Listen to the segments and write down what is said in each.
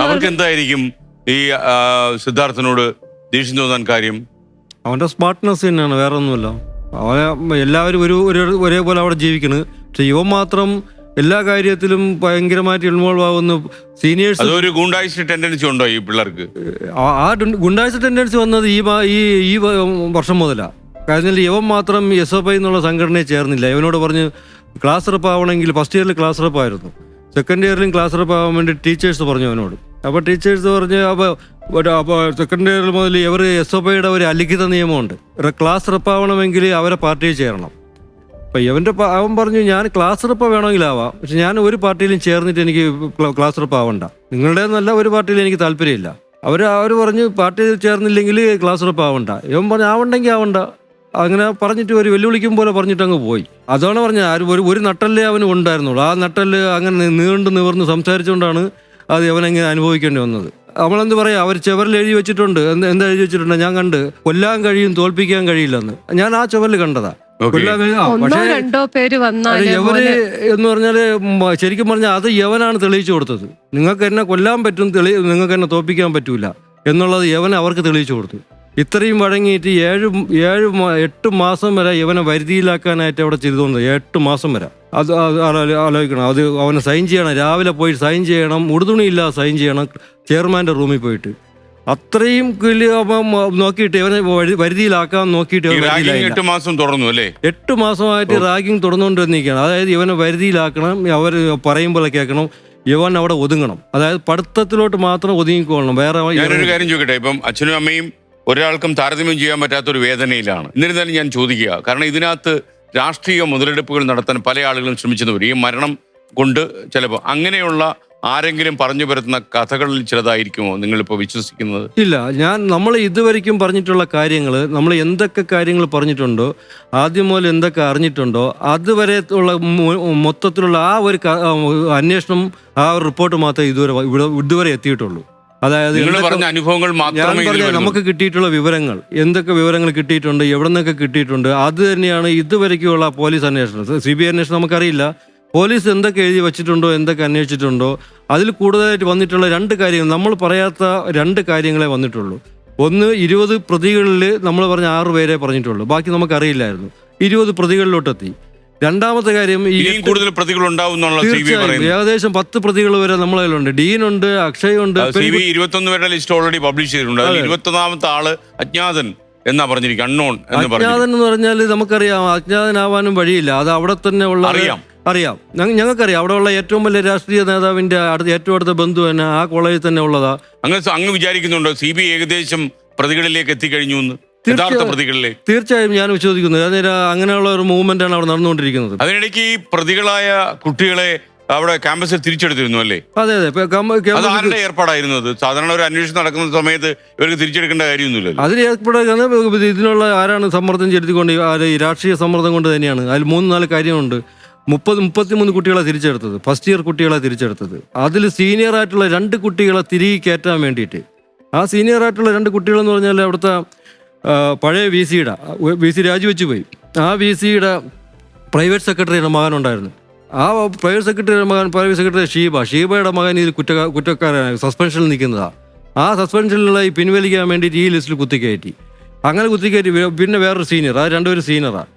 അവർക്ക് എന്തായിരിക്കും ഈ സിദ്ധാർത്ഥനോട് ദേഷ്യം തോന്നാൻ കാര്യം? അവന്റെ സ്മാർട്ട്നെസ് തന്നെയാണ് വേറെ ഒന്നുമില്ല അവനെ എല്ലാവരും ഒരു ഒരു- ഒരേപോലെ അവിടെ ജീവിക്കുന്നത് പക്ഷെ ഇവൻ മാത്രം എല്ലാ കാര്യത്തിലും ഭയങ്കരമായിട്ട് ഇൻവോൾവ് ആവുന്നു. സീനിയേഴ്സ് അതൊരു ഗൂണ്ടായിസ്റ്റ് ടെൻഡൻസി ഉണ്ടോ ഈ പിള്ളേർക്ക്? ആ- ഗുണ്ടാഴ്ച ടെൻഡൻസി വന്നത് ഈ ഈ ഈ വർഷം മുതലാണ് കാരണം ഇവൻ മാത്രം എസ് എഫ് ഐ എന്നുള്ള സംഘടനയെ ചേർന്നില്ല. ഇവനോട് പറഞ്ഞ് ക്ലാസ് റെപ്പ് ആവണമെങ്കിൽ ഫസ്റ്റ് ഇയറിൽ ക്ലാസ് റെപ്പ് ആയിരുന്നു സെക്കൻഡ് ഇയറിലും ക്ലാസ് റെപ്പ് ആവാൻ വേണ്ടി ടീച്ചേഴ്സ് പറഞ്ഞു അവനോട്. അപ്പോൾ ടീച്ചേഴ്സ് പറഞ്ഞ് അപ്പോൾ അപ്പോൾ സെക്കൻഡ് ഇയറിൽ മുതൽ ഇവർ എസ് ഒ പൈയുടെ ഒരു അലിഖിത നിയമമുണ്ട്. ക്ലാസ് റെപ്പ് ആവണമെങ്കിൽ അവരെ പാർട്ടിയിൽ ചേരണം. അപ്പോൾ ഇവന്റെ അവൻ പറഞ്ഞു ഞാൻ ക്ലാസ് റെപ്പ് വേണമെങ്കിലാവാം പക്ഷെ ഞാൻ ഒരു പാർട്ടിയിലും ചേർന്നിട്ട് എനിക്ക് ക്ലാസ് റെപ്പ് ആവണ്ട. നിങ്ങളുടെ നല്ല ഒരു പാർട്ടിയിൽ എനിക്ക് താല്പര്യമില്ല. അവർ അവർ പറഞ്ഞു പാർട്ടിയിൽ ചേർന്നില്ലെങ്കിൽ ക്ലാസ് റെപ്പ് ആവണ്ട. ഇവൻ പറഞ്ഞു ആവണ്ടെങ്കിൽ ആവണ്ട. അങ്ങനെ പറഞ്ഞിട്ട് ഒരു വെല്ലുവിളിക്കും പോലെ പറഞ്ഞിട്ട് അങ്ങ് പോയി. അതാണ് പറഞ്ഞത്. ആരും ഒരു ഒരു നട്ടല്ലേ അവന് ഉണ്ടായിരുന്നുള്ളൂ. ആ നട്ടൽ അങ്ങനെ നീണ്ടു നിവർന്ന് സംസാരിച്ചുകൊണ്ടാണ് അത് അവനങ്ങനെ അനുഭവിക്കേണ്ടി വന്നത്. നമ്മളെന്ത് പറയാ? അവർ ചെവറിൽ എഴുതി വെച്ചിട്ടുണ്ട്. എന്ത് എന്താ എഴുതി വെച്ചിട്ടുണ്ട്? ഞാൻ കണ്ട് കൊല്ലാൻ കഴിയും തോൽപ്പിക്കാൻ കഴിയില്ലെന്ന്. ഞാൻ ആ ചെവറിൽ കണ്ടതാ. രണ്ടോ പേര് എന്ന് പറഞ്ഞാൽ ശരിക്കും പറഞ്ഞാൽ അത് യവനാണ് തെളിയിച്ചു കൊടുത്തത്. നിങ്ങൾക്ക് എന്നെ കൊല്ലാൻ പറ്റും തെളി നിങ്ങൾക്ക് എന്നെ തോൽപ്പിക്കാൻ പറ്റൂല എന്നുള്ളത് യവൻ അവർക്ക് തെളിയിച്ചു കൊടുത്തു. ഇത്രയും വഴങ്ങിയിട്ട് ഏഴ് ഏഴ് എട്ട് മാസം വരെ ഇവനെ വരുതിയിലാക്കാനായിട്ട് അവിടെ ചെയ്തുകൊണ്ട് എട്ട് മാസം വരെ. അത് ആലോചിക്കണം. അത് അവനെ സൈൻ ചെയ്യണം. രാവിലെ പോയി സൈൻ ചെയ്യണം. ഉടുതുണിയില്ലാതെ സൈൻ ചെയ്യണം. ചെയർമാന്റെ റൂമിൽ പോയിട്ട്. അത്രയും നോക്കിയിട്ട് ഇവനെ വരുതിയിലാക്കാൻ നോക്കിയിട്ട്. എട്ട് മാസം തുടർന്നു അല്ലേ? എട്ട് മാസമായിട്ട് റാഗിങ് തുടർന്നുകൊണ്ട് വന്നിരിക്കുകയാണ് അതായത് ഇവനെ വരുതിയിലാക്കണം. അവർ പറയുമ്പോൾ കേൾക്കണം. ഇവൻ അവിടെ ഒതുങ്ങണം. അതായത് പഠിത്തത്തിലോട്ട് മാത്രം ഒതുങ്ങിക്കൊള്ളണം. വേറെ ഞാനൊരു കാര്യം ചോദിക്കട്ടെ? ഇപ്പം അച്ഛനും അമ്മയും ഒരാൾക്കും താരതമ്യം ചെയ്യാൻ പറ്റാത്തൊരു വേദനയിലാണ്. എന്നിരുന്നാലും ഞാൻ ചോദിക്കുക കാരണം ഇതിനകത്ത് രാഷ്ട്രീയ മുതലെടുപ്പുകൾ നടത്താൻ പല ആളുകളും ശ്രമിച്ചെന്ന് വരും ഈ മരണം കൊണ്ട് ചിലപ്പോൾ അങ്ങനെയുള്ള ആരെങ്കിലും പറഞ്ഞു പരത്തുന്ന കഥകളിൽ ചിലതായിരിക്കുമോ നിങ്ങളിപ്പോൾ വിശ്വസിക്കുന്നത്? ഇല്ല ഞാൻ നമ്മൾ ഇതുവരെയ്ക്കും പറഞ്ഞിട്ടുള്ള കാര്യങ്ങൾ നമ്മൾ എന്തൊക്കെ കാര്യങ്ങൾ പറഞ്ഞിട്ടുണ്ടോ ആദ്യം മുതൽ എന്തൊക്കെ അറിഞ്ഞിട്ടുണ്ടോ അതുവരെ ഉള്ള മൊത്തത്തിലുള്ള ആ ഒരു അന്വേഷണം ആ ഒരു റിപ്പോർട്ട് മാത്രമേ ഇതുവരെ ഇതുവരെ എത്തിയിട്ടുള്ളൂ. അതായത് പറഞ്ഞ അനുഭവങ്ങൾ മാത്രമേ നമുക്ക് കിട്ടിയിട്ടുള്ള വിവരങ്ങൾ എന്തൊക്കെ വിവരങ്ങൾ കിട്ടിയിട്ടുണ്ട് എവിടെ നിന്നൊക്കെ കിട്ടിയിട്ടുണ്ട് അത് തന്നെയാണ് ഇതുവരെയ്ക്കുള്ള പോലീസ് അന്വേഷണം. സി ബി ഐ അന്വേഷണം നമുക്കറിയില്ല. പോലീസ് എന്തൊക്കെ എഴുതി വെച്ചിട്ടുണ്ടോ എന്തൊക്കെ അന്വേഷിച്ചിട്ടുണ്ടോ അതിൽ കൂടുതലായിട്ട് വന്നിട്ടുള്ള രണ്ട് കാര്യങ്ങൾ നമ്മൾ പറയാത്ത രണ്ട് കാര്യങ്ങളെ വന്നിട്ടുള്ളൂ. ഒന്ന് ഇരുപത് പ്രതികളിൽ നമ്മൾ പറഞ്ഞ ആറ് പേരെ പറഞ്ഞിട്ടുള്ളൂ. ബാക്കി നമുക്കറിയില്ലായിരുന്നു. ഇരുപത് പ്രതികളിലോട്ടെത്തി. രണ്ടാമത്തെ കാര്യം ഈ ഇനിയും കൂടുതൽ പ്രതികൾ ഉണ്ടാവും എന്നുള്ള സി ബി തീർച്ചയായും. പറയുന്നത് ഏകദേശം പത്ത് പ്രതികൾ വരെ നമ്മളതിൽ ഉണ്ട് ഡീനുണ്ട് അക്ഷയുണ്ട് സി ബി ഇരുപത്തൊന്ന് പേരുടെ ലിസ്റ്റ് ഓൾറെഡി പബ്ലിഷ് ചെയ്തിട്ടുണ്ട്. അതിൽ ഇരുപത്തൊന്നാമത്തെ ആൾ അജ്ഞാതൻ എന്നാ പറഞ്ഞിരിക്കും അൺനോൺ എന്ന് പറഞ്ഞു അജ്ഞാതൻ എന്ന് പറഞ്ഞാൽ നമുക്കറിയാം അജ്ഞാതനാവാനും വഴിയില്ല. അത് അവിടെ തന്നെ ഉള്ള അറിയാം. അറിയാം. ഞങ്ങ- ഞങ്ങൾക്കറിയാം. അവിടെ ഉള്ള ഏറ്റവും വലിയ രാഷ്ട്രീയ നേതാവിന്റെ അടുത്ത ഏറ്റവും അടുത്ത ബന്ധു തന്നെ ആ കോളേജിൽ തന്നെ ഉള്ളതാ. അങ്ങ് സ- അങ്ങ് വിചാരിക്കുന്നുണ്ടോ സി ബി ഏകദേശം പ്രതികളിലേക്ക് എത്തിക്കഴിഞ്ഞു എന്ന്. യഥാർത്ഥ തീർച്ചയായും. പ്രതികളിലേക്ക് തീർച്ചയായും ഞാൻ വിശ്വസിക്കുന്നു. അതിന് അങ്ങനെയുള്ള ഒരു മൂവ്മെന്റ് ആണ് അവിടെ നടന്നുകൊണ്ടിരിക്കുന്നത്. അതിനിടയ്ക്ക് ഈ പ്രതികളായ കുട്ടികളെ അവിടെ ക്യാമ്പസിൽ തിരിച്ചെടുത്തിരുന്നു അല്ലേ? അതെ അതെ. അത് ആരുടെ ഏർപ്പാടായിരുന്നു അത് സാധാരണ ഒരു അന്വേഷണം നടക്കുന്ന സമയത്ത് ഇവർക്ക് തിരിച്ചെടുക്കേണ്ട കാര്യമൊന്നുമില്ല അതിൽ ഏർപ്പെടുക ഇതിനുള്ള ആരാണ് സമ്മർദ്ദം ചെലുത്തിക്കൊണ്ട് ഈ രാഷ്ട്രീയ സമ്മർദ്ദം കൊണ്ട് തന്നെയാണ്. അതിൽ മൂന്ന് നാല് കാര്യമുണ്ട് മുപ്പത് മുപ്പത്തിമൂന്ന് കുട്ടികളെ തിരിച്ചെടുത്തത്. ഫസ്റ്റ് ഇയർ കുട്ടികളെ തിരിച്ചെടുത്തത്. അതിൽ സീനിയർ ആയിട്ടുള്ള രണ്ട് കുട്ടികളെ തിരികെ കയറ്റാൻ വേണ്ടിയിട്ട്. ആ സീനിയർ ആയിട്ടുള്ള രണ്ട് കുട്ടികളെന്ന് പറഞ്ഞാൽ അവിടുത്തെ പഴയ വി സിയുടെ വി സി രാജിവെച്ചു പോയി. ആ വി സിയുടെ പ്രൈവറ്റ് സെക്രട്ടറിയുടെ മകനുണ്ടായിരുന്നു ആ പ്രൈവറ്റ് സെക്രട്ടറിയുടെ മകൻ പ്രൈവറ്റ് സെക്രട്ടറി ഷീബ. ഷീബയുടെ മകൻ ഇതിൽ കുറ്റ കുറ്റക്കാരാണ് സസ്പെൻഷനിൽ നിൽക്കുന്നതാണ് ആ സസ്പെൻഷനിലുള്ള ഈ പിൻവലിക്കാൻ വേണ്ടിയിട്ട് ഈ ലിസ്റ്റിൽ കുത്തിക്കയറ്റി. അങ്ങനെ കുത്തിക്കയറ്റി പിന്നെ വേറൊരു സീനിയർ ആ രണ്ടുപേരും സീനിയറാണ്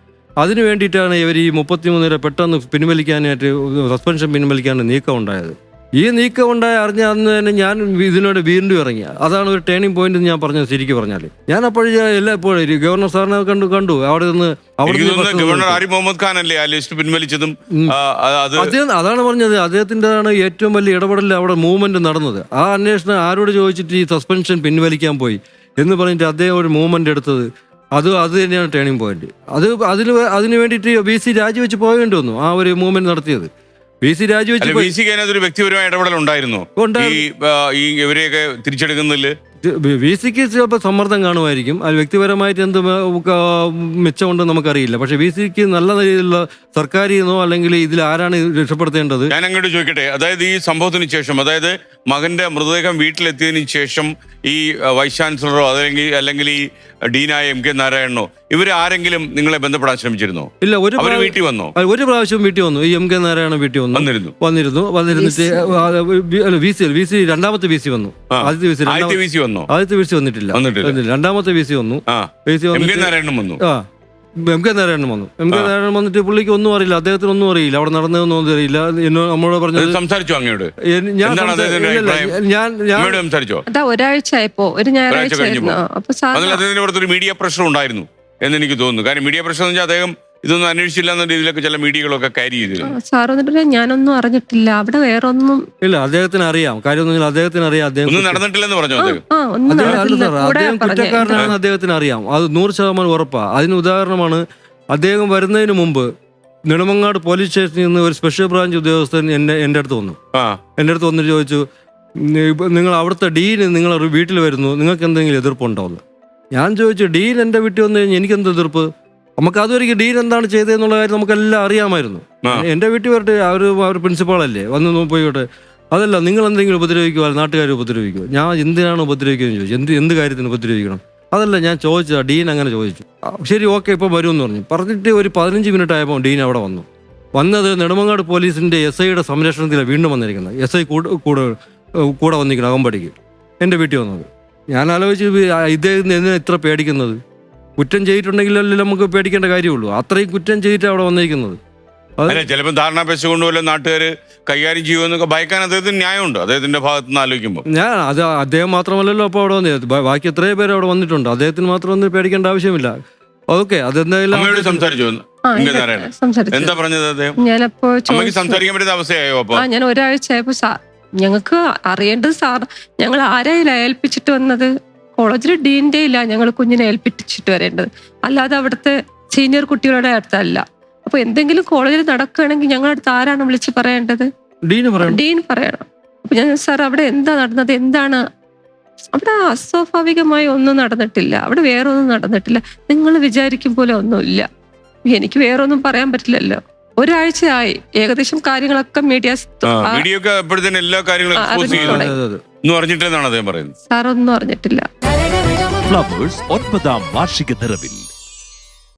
അതിന് വേണ്ടിയിട്ടാണ് ഇവർ ഈ മുപ്പത്തിമൂന്നിനെ പെട്ടെന്ന് പിൻവലിക്കാനായിട്ട് സസ്പെൻഷൻ പിൻവലിക്കാനായിട്ട് നീക്കം ഉണ്ടായത്. ഈ നീക്കം ഉണ്ടായ അറിഞ്ഞ അന്ന് തന്നെ ഞാൻ ഇതിനോട് വീണ്ടും ഇറങ്ങി. അതാണ് ഒരു ടേണിംഗ് പോയിന്റ് ഞാൻ പറഞ്ഞത് ശരിക്കും പറഞ്ഞാൽ. ഞാൻ അപ്പോഴും എല്ലാ എപ്പോഴും ഗവർണർ സാറിനെ കണ്ടു കണ്ടു. അവിടെ നിന്ന് ഗവർണർ ആരിഫ് മുഹമ്മദ് ഖാൻ അല്ലേ ആ ലിസ്റ്റ് പിൻവലിച്ചതും? അദ്ദേഹം അതാണ് പറഞ്ഞത്. അദ്ദേഹത്തിന്റെതാണ് ഏറ്റവും വലിയ ഇടപെടൽ അവിടെ മൂവ്മെന്റ് നടന്നത്. ആ അന്വേഷണം ആരോട് ചോദിച്ചിട്ട് ഈ സസ്പെൻഷൻ പിൻവലിക്കാൻ പോയി എന്ന് പറഞ്ഞിട്ട് അദ്ദേഹം ഒരു മൂവ്മെന്റ് എടുത്തത്. അത് അത് തന്നെയാണ് ടേണിംഗ് പോയിന്റ് അത് അതിന് അതിന് വേണ്ടിയിട്ട് ബി സി രാജിവെച്ച് പോകേണ്ടി വന്നു ആ ഒരു മൂവ്മെന്റ് നടത്തിയത്. ബി സി രാജിവെച്ച് വി സിക്ക് അതിനകത്ത് ഒരു വ്യക്തിപരമായ ഇടപെടൽ ഉണ്ടായിരുന്നു. ഈ ഇവരെയൊക്കെ തിരിച്ചെടുക്കുന്നതിൽ വി സിക്ക് ചിലപ്പോൾ സമ്മർദ്ദം കാണുമായിരിക്കും. അത് വ്യക്തിപരമായിട്ട് എന്ത് മെച്ചമുണ്ടെന്ന് നമുക്കറിയില്ല. പക്ഷെ വി സിക്ക് നല്ല രീതിയിലുള്ള സർക്കാരിൽ നിന്നോ അല്ലെങ്കിൽ ഇതിൽ ആരാണ് രക്ഷപ്പെടുത്തേണ്ടത്? ഞാൻ അങ്ങോട്ട് ചോദിക്കട്ടെ. അതായത് ഈ സംഭവത്തിന് ശേഷം അതായത് മകന്റെ മൃതദേഹം വീട്ടിലെത്തിയതിനു ശേഷം ഈ വൈസ് ചാൻസലറോ അല്ലെങ്കിൽ അല്ലെങ്കിൽ ഈ ഡീനായ എം കെ നാരായണനോ ഇവർ ആരെങ്കിലും നിങ്ങളെ ബന്ധപ്പെടാൻ ശ്രമിച്ചിരുന്നോ? ഇല്ല ഒരു അവർ വീട്ടിൽ വന്നോ? ഒരു പ്രാവശ്യം വീട്ടിൽ വന്നു. ഈ എം കെ നാരായണ വീട്ടിൽ വന്നു. വന്നിരുന്നു. വന്നിരുന്നു. വന്നിരുന്നിട്ട് വി സി. വി സി രണ്ടാമത്തെ വി സി വന്നു. ആദ്യത്തെ വി സി ആദ്യത്തെ വി സി വന്നോ. ആദ്യത്തെ വീഴ്ച വന്നിട്ടില്ല. വന്നിട്ടില്ല. രണ്ടാമത്തെ വി സി വന്നു. ആ. വി സി എം കെ വന്നിട്ട് നാരായണൻ വന്നു. ആ. എം കെ നാരായണൻ വന്നു. എം കെ നാരായണൻ വന്നിട്ട് പുള്ളിക്ക് ഒന്നും അറിയില്ല. അദ്ദേഹത്തിന് ഒന്നും അറിയില്ല. അവിടെ നടന്നതൊന്നും ഒന്നും അറിയില്ല. എന്നോട് നമ്മളോട് അത് പറഞ്ഞത് സംസാരിച്ചോ അങ്ങയോട്? എൻ- ഞാൻ എന്താണ് സംസാ- അദ്ദേഹത്തിന്റെ ഇല്ലില്ല, അഭിപ്രായം? ഞാൻ ഞാൻ അമ്മയോട് സംസാരിച്ചോ? അതാ ഒരാഴ്ച ആയപ്പോ. ഒരു ഞായറാഴ്ച കഴിഞ്ഞപ്പോ. ആയിരുന്നു. അപ്പൊ സാർ അതിൽ അദ്ദേഹത്തിന് പുറത്തൊരു മീഡിയ പ്രഷർ ഉണ്ടായിരുന്നു എന്ന് എനിക്ക് തോന്നുന്നു. കാരണം മീഡിയ പ്രഷർ എന്ന് വെച്ചാൽ അദ്ദേഹം ഇതൊന്നും അന്വേഷിച്ചില്ല എന്ന രീതിയിലൊക്കെ ചില മീഡിയകളൊക്കെ കാര്യ ചെയ്തിരുന്നു. സാർ വന്നിട്ട് ഞാനൊന്നും അറിഞ്ഞിട്ടില്ല. അവിടെ വേറെ ഒന്നും ഇല്ല അദ്ദേഹത്തിന് അറിയാം കാര്യം ഒന്നും അദ്ദേഹത്തിന് അറിയാം അദ്ദേഹം ഒന്നും നടന്നിട്ടില്ലെന്ന് പറഞ്ഞു അദ്ദേഹം? ആ ഒന്നും അദ്ദേഹം അല്ല നടന്നില്ല സാർ കൂടെ അദ്ദേഹം പറഞ്ഞു. കുറ്റക്കാരനാണെന്ന് അദ്ദേഹത്തിന് അറിയാം അത് നൂറ് ശതമാനം ഉറപ്പാ. അതിന് ഉദാഹരണമാണ് അദ്ദേഹം വരുന്നതിന് മുമ്പ് നെടുമങ്ങാട് പോലീസ് സ്റ്റേഷനിൽ നിന്ന് ഒരു സ്പെഷ്യൽ ബ്രാഞ്ച് ഉദ്യോഗസ്ഥൻ എന്റെ എന്റെ അടുത്ത് വന്നു. ആ. എന്റെ അടുത്ത് വന്നിട്ട് ചോദിച്ചു "ഉം, ഇപ്പൊ നിങ്ങൾ അവിടുത്തെ ഡീൻ നിങ്ങൾ വീട്ടിൽ വരുന്നു. നിങ്ങൾക്ക് എന്തെങ്കിലും എതിർപ്പുണ്ടോ എന്ന്? ഞാൻ ചോദിച്ചു ഡീൻ എന്റെ വീട്ടിൽ വന്നു കഴിഞ്ഞാൽ എനിക്ക് എന്ത് എതിർപ്പ്? നമുക്ക് അതുവരെയ്ക്ക് ഡീൻ എന്താണ് ചെയ്തതെന്നുള്ള കാര്യം നമുക്കെല്ലാം അറിയാമായിരുന്നു. എന്റെ എന്റെ വീട്ടിൽ വരട്ടെ അവർ അവർ പ്രിൻസിപ്പാളല്ലേ വന്ന് പോയിട്ട് പോയിക്കോട്ടെ. അതല്ല നിങ്ങൾ എന്തെങ്കിലും ഉപദ്രവിക്കുക നാട്ടുകാർ ഉപദ്രവിക്കുക ഞാൻ എന്തിനാണ് ഉപദ്രവിക്കുകയെന്ന് ചോദിച്ചു. എന്ത് എന്ത് കാര്യത്തിന് ഉപദ്രവിക്കണം? അതല്ല ഞാൻ ചോദിച്ചതാ ഡീൻ അങ്ങനെ ചോദിച്ചു. ശരി ഓക്കെ ഇപ്പം വരുമെന്ന് പറഞ്ഞു. പറഞ്ഞിട്ട് ഒരു പതിനഞ്ച് മിനിറ്റ് ആയപ്പോൾ ഡീൻ അവിടെ വന്നു. വന്നത് നെടുമങ്ങാട് പോലീസിന്റെ എസ് ഐയുടെ സംരക്ഷണത്തിലാണ് വീണ്ടും വന്നിരിക്കുന്നത്. എസ് ഐ കൂടെ കൂടെ കൂടെ വന്നിരിക്കണം അകമ്പടിക്ക്. എന്റെ വീട്ടിൽ വന്നത്. ഞാൻ ആലോചിച്ച് ഇദ്ദേഹത്തിന് എന്തിനാണ് ഇത്ര പേടിക്കുന്നത്? കുറ്റം ചെയ്തിട്ടുണ്ടെങ്കിലല്ലേ നമുക്ക് പേടിക്കേണ്ട കാര്യമുള്ളൂ. അത്രയും കുറ്റം ചെയ്തിട്ട് അവിടെ വന്നിരിക്കുന്നത്. അത് അല്ല ചിലപ്പോൾ ധാരണ പെശ കൊണ്ടുവല്ല നാട്ടുകാർ കൈകാര്യം ചെയ്യുമെന്നൊക്കെ ഭയക്കാൻ അദ്ദേഹത്തിന് ന്യായമുണ്ട്. അദ്ദേഹത്തിന്റെ ഭാഗത്ത് നിന്ന് ആലോചിക്കുമ്പോൾ ഞാൻ അത് അദ്ദേഹം മാത്രമല്ലല്ലോ അപ്പോൾ അവിടെ വന്നത്. ബാക്കി എത്രയോ പേര് അവിടെ വന്നിട്ടുണ്ട്. അദ്ദേഹത്തിന് മാത്രം ഒന്നും പേടിക്കേണ്ട ആവശ്യമില്ല. ഓക്കെ അതെന്തായാലും അമ്മയോട് സംസാരിച്ചു എന്താ പറഞ്ഞത് അദ്ദേഹം? ഞാനപ്പോ സംസാരിക്കാൻ പറ്റുന്ന അവസ്ഥയായോ അപ്പൊ? ആ ഞാൻ ഒരാഴ്ച ആയപ്പോ ഞങ്ങൾക്ക് അറിയേണ്ടത് സാർ ഞങ്ങൾ ആരെയും ഏൽപ്പിച്ചിട്ട് വന്നത്? കോളേജിൽ ഡീന്റെ ഇല്ല ഞങ്ങൾ കുഞ്ഞിനെ ഏൽപ്പിച്ചിട്ട് വരേണ്ടത്. അല്ലാതെ അവിടുത്തെ സീനിയർ കുട്ടികളുടെ അടുത്തല്ല. അപ്പൊ എന്തെങ്കിലും കോളേജിൽ നടക്കുകയാണെങ്കിൽ ഞങ്ങളുടെ അടുത്ത് ആരാണ് വിളിച്ച് പറയേണ്ടത്? ഡീൻ പറയണം. ഡീൻ പറയണം. അപ്പൊ ഞാൻ സാർ അവിടെ എന്താ നടന്നത്? എന്താണ്? അവിടെ അസ്വാഭാവികമായി ഒന്നും നടന്നിട്ടില്ല. അവിടെ വേറെ ഒന്നും നടന്നിട്ടില്ല. നിങ്ങൾ വിചാരിക്കും പോലെ ഒന്നുമില്ല. എനിക്ക് വേറെ ഒന്നും പറയാൻ പറ്റില്ലല്ലോ. ഒരാഴ്ചയായി. ഏകദേശം കാര്യങ്ങളൊക്കെ മീഡിയാസ് എല്ലാ കാര്യങ്ങളും ആ, എക്സ്പോസ് അതിന് അതെ, അതെ, അതെ. ഒന്നും അദ്ദേഹം പറയുന്നത്. സാർ ഒന്നും അറിഞ്ഞിട്ടില്ല. ഫ്ലവേഴ്സ് ഒൻപതാം വാർഷിക നിറവിൽ.